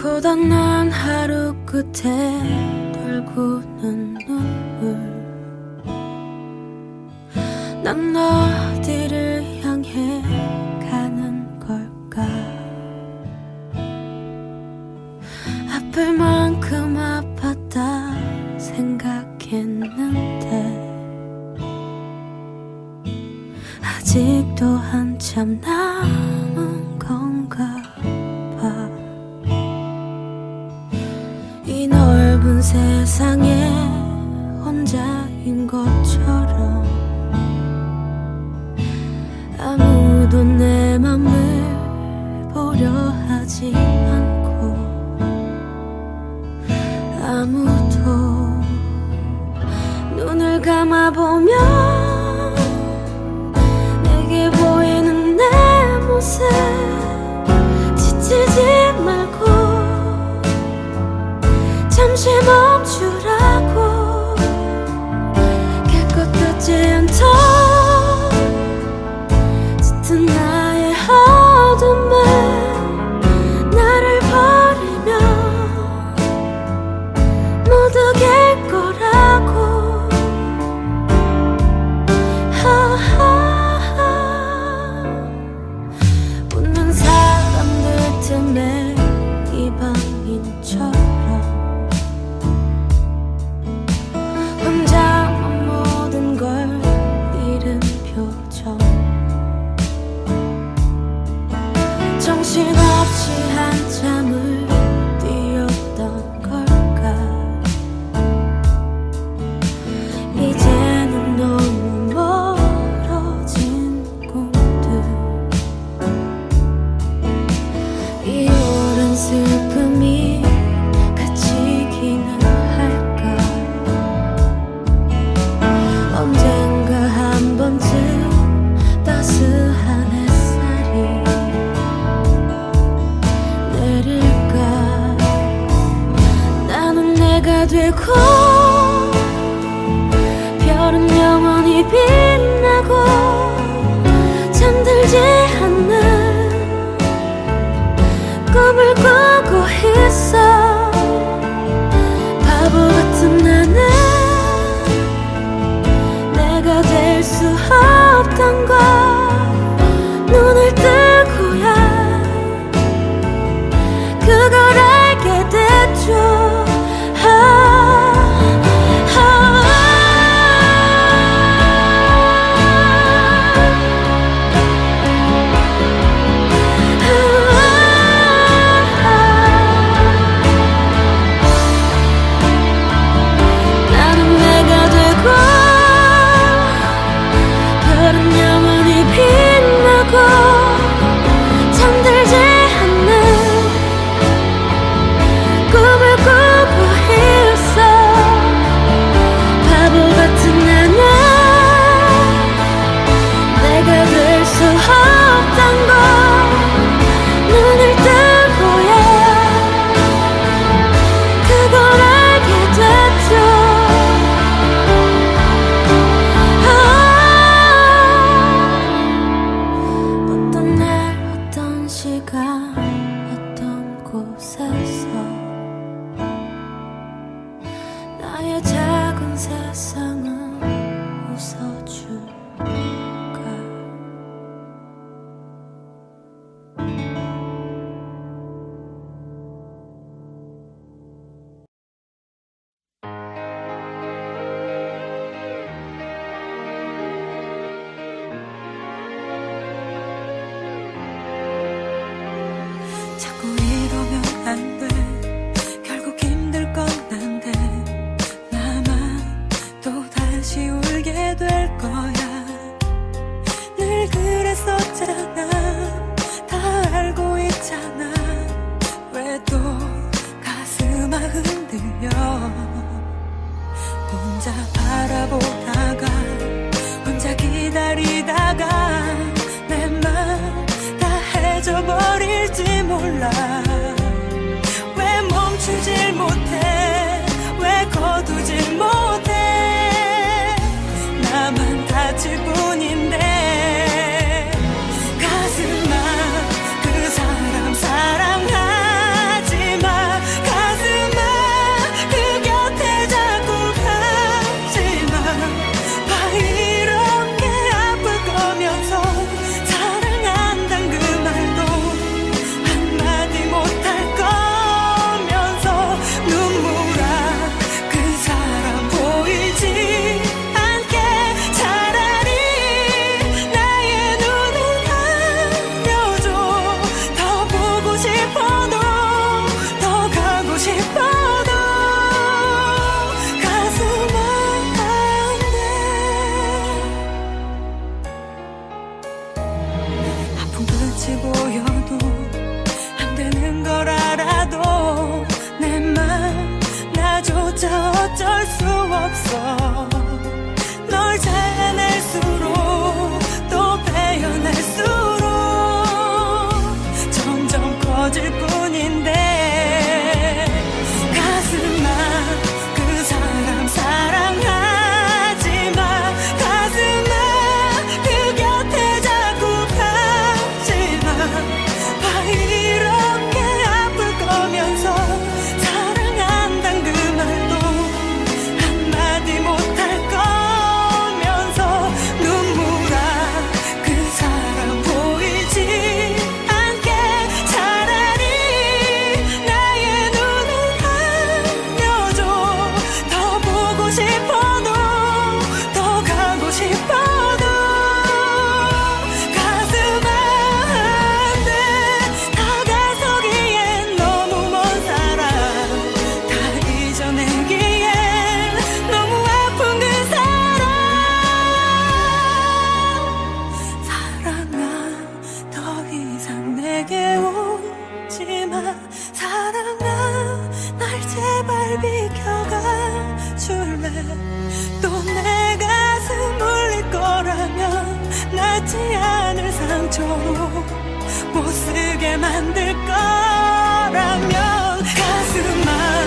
고단한 하루 끝에 돌고는 눈물. 난 어디를 향해 가는 걸까? 아플 만큼 아팠다 생각했는데. 아직도 한참 남 이 넓은 세상에 혼자인 것처럼 아무도 내 맘을 보려 하지 잠시 멈추라고. 깨끗하지 않던 짙은 나의 어둠을 나를 버리면 모두 갤 거라고. 하하하 웃는 사람들 틈에 이방인처 내가 되고 별은 영원히 빛 세상은 웃어 혼자 바라보다가 혼자 기다리다가 내 맘 다 해져버릴지 몰라 수 없어. 널 잘라낼 수 또 내 가슴 울릴 거라면 낫지 않을 상처로 못 쓰게 만들 거라면 가슴 아